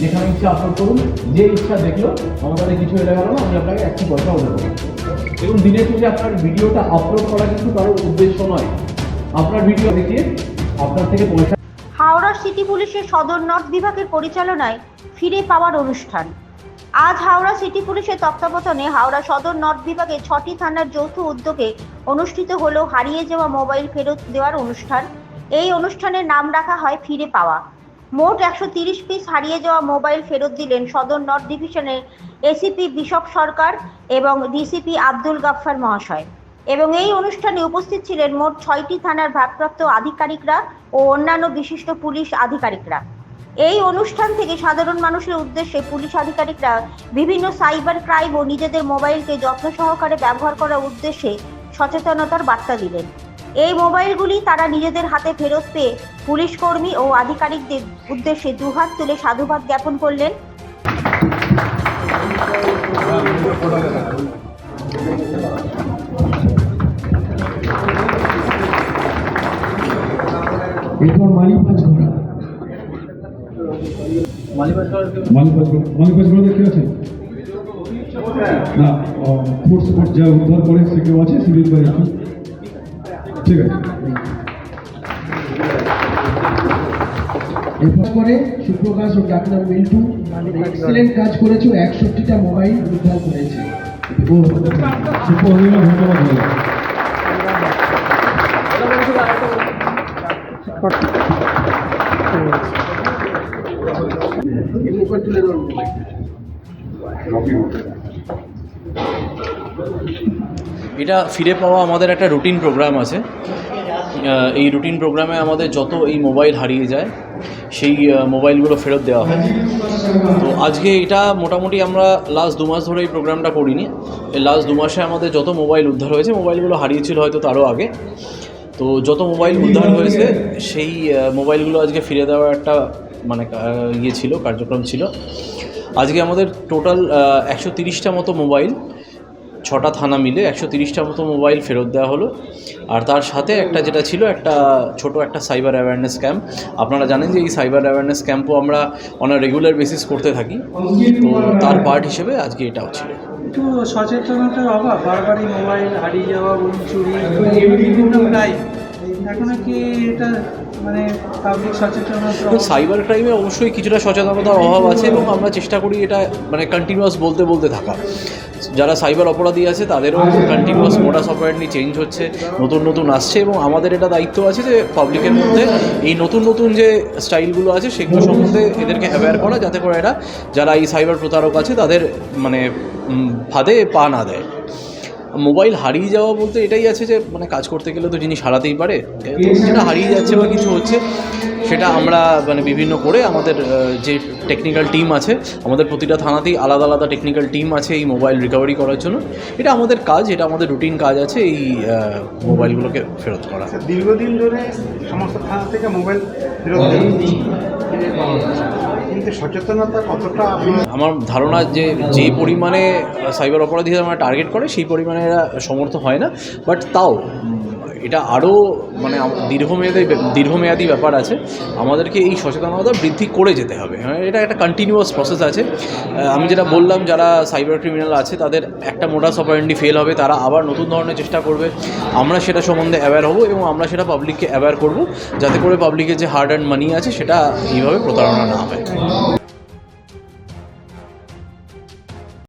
যেখানে ইচ্ছা আপলোড করুন, যে ইচ্ছা দেখল আমাদের কিছু হয়ে গেল না, আমি আপনাকে একটি পয়সাও দেবো। দেখুন, দিনের শেষে আপনার ভিডিওটা আপলোড করা কিন্তু কারও উদ্দেশ্য নয়। আপনার ভিডিও দেখিয়ে আপনার থেকে পয়সা হাওড়ার সিটি পুলিশের সদর নর্থ বিভাগের পরিচালনায় ফিরে পাওয়ার অনুষ্ঠান। আজ হাওড়া সিটি পুলিশের তত্ত্বাবধানে হাওড়া সদর নর্থ বিভাগের ছটি থানার যৌথ উদ্যোগে অনুষ্ঠিত হলো হারিয়ে যাওয়া মোবাইল ফেরত দেওয়ার অনুষ্ঠান। এই অনুষ্ঠানের নাম রাখা হয় ফিরে পাওয়া। মোট একশো তিরিশ পিস হারিয়ে যাওয়া মোবাইল ফেরত দিলেন সদর নর্থ ডিভিশনের এসিপি বিশপ সরকার এবং ডিসিপি আব্দুল গাফফার মহাশয়। এবং এই অনুষ্ঠানে উপস্থিত ছিলেন মোট ছয়টি থানার ভারপ্রাপ্ত আধিকারিকরা ও অন্যান্য বিশিষ্ট পুলিশ আধিকারিকরা। এই অনুষ্ঠান থেকে সাধারণ মানুষের উদ্দেশ্যে পুলিশ আধিকারিকরা বিভিন্ন সাইবার ক্রাইম ও নিজেদের মোবাইলকে যত্ন সহকারে ব্যবহার করার উদ্দেশ্যে সচেতনতার বার্তা দিলেন। মোবাইলগুলি তারা নিজেদের হাতে ফেরত পেয়ে পুলিশ কর্মী ও আধিকারিকদের উদ্দেশ্যে দুহাত তুলে সাধুবাদ জ্ঞাপন করলেন। না ফোর্স ফোর্স যা উদ্ধার করে সে কেউ আছে? সিভিল বা একটু ঠিক আছে। এরপর সুপ্রকাশ ও ডাক্তার মিন্টু এক্সিলেন্ট কাজ করেছে, একষট্টিটা মোবাইল উদ্ধার করেছে। ধন্যবাদ। এটা ফিরে পাওয়া আমাদের একটা রুটিন প্রোগ্রাম আছে। এই রুটিন প্রোগ্রামে আমাদের যত এই মোবাইল হারিয়ে যায়, সেই মোবাইলগুলো ফেরত দেওয়া হয়। তো আজকে এটা মোটামুটি আমরা লাস্ট দু মাস ধরে এই প্রোগ্রামটা করিনি। এই লাস্ট দু মাসে আমাদের যত মোবাইল উদ্ধার হয়েছে, মোবাইলগুলো হারিয়েছিল হয়তো তারও আগে। তো যত মোবাইল উদ্ধার হয়েছে, সেই মোবাইলগুলো আজকে ফিরে দেওয়ার একটা মানে ইয়ে ছিল, কার্যক্রম ছিল। আজকে আমাদের টোটাল একশো তিরিশটা মতো মোবাইল ছটা থানা মিলে একশো তিরিশটা মতো মোবাইল ফেরত দেওয়া হলো। আর তার সাথে একটা যেটা ছিল একটা ছোট একটা সাইবার অ্যাওয়ারনেস ক্যাম্প আপনারা জানেন যে এই সাইবার অ্যাওয়ারনেস ক্যাম্পও আমরা অন রেগুলার বেসিস করতে থাকি। তো তার পার্ট হিসেবে আজকে এটাও ছিল। একটু সচেতনতার অভাব, বারবারই মোবাইল হারিয়ে যাওয়া চুরি মানে সাইবার ক্রাইমে অবশ্যই কিছুটা সচেতনতার অভাব আছে এবং আমরা চেষ্টা করি এটা মানে কন্টিনিউয়াস বলতে বলতে থাকা। যারা সাইবার অপরাধী আছে, তাদেরও কন্টিনিউয়াস মোডাস অপারেন্টলি চেঞ্জ হচ্ছে, নতুন নতুন আসছে এবং আমাদের এটা দায়িত্ব আছে যে পাবলিকের মধ্যে এই নতুন নতুন যে স্টাইলগুলো আছে, সেগুলো সম্বন্ধে এদেরকে অ্যাওয়্যার করা যাতে করে এরা, যারা এই সাইবার প্রতারক আছে, তাদের মানে ফাঁদে পা না দেয়। মোবাইল হারিয়ে যাওয়া বলতে এটাই আছে যে মানে কাজ করতে গেলে তো জিনিস হারাতেই পারে। যেটা হারিয়ে যাচ্ছে বা কিছু হচ্ছে সেটা আমরা মানে বিভিন্ন করে আমাদের যে টেকনিক্যাল টিম আছে আমাদের প্রতিটা থানাতেই আলাদা আলাদা টেকনিক্যাল টিম আছে এই মোবাইল রিকভারি করার জন্য। এটা আমাদের কাজ এটা আমাদের রুটিন কাজ আছে এই মোবাইলগুলোকে ফেরত করা। আচ্ছা, দীর্ঘদিন ধরে সমস্ত থানা থেকে মোবাইল ফেরত। সচেতনতা কতটা আমার ধারণা যে যে পরিমাণে সাইবার অপরাধীরা আমরা টার্গেট করে, সেই পরিমাণে এরা সমর্থ হয় না বাট তাও এটা আরও মানে দীর্ঘমেয়াদী দীর্ঘমেয়াদী ব্যাপার আছে। আমাদেরকে এই সচেতনতা বৃদ্ধি করে যেতে হবে। হ্যাঁ এটা একটা কন্টিনিউয়াস প্রসেস আছে। আমি যেটা বললাম, যারা সাইবার ক্রিমিনাল আছে, তাদের একটা মোটাস অপারেন্ডি ফেল হবে, তারা আবার নতুন ধরনের চেষ্টা করবে। আমরা সেটা সম্বন্ধে অ্যাওয়্যার হব এবং আমরা সেটা পাবলিককে অ্যাওয়্যার করব, যাতে করে পাবলিকের যে হার্ড অ্যান্ড মানি আছে, সেটা এইভাবে প্রতারণা না হয়।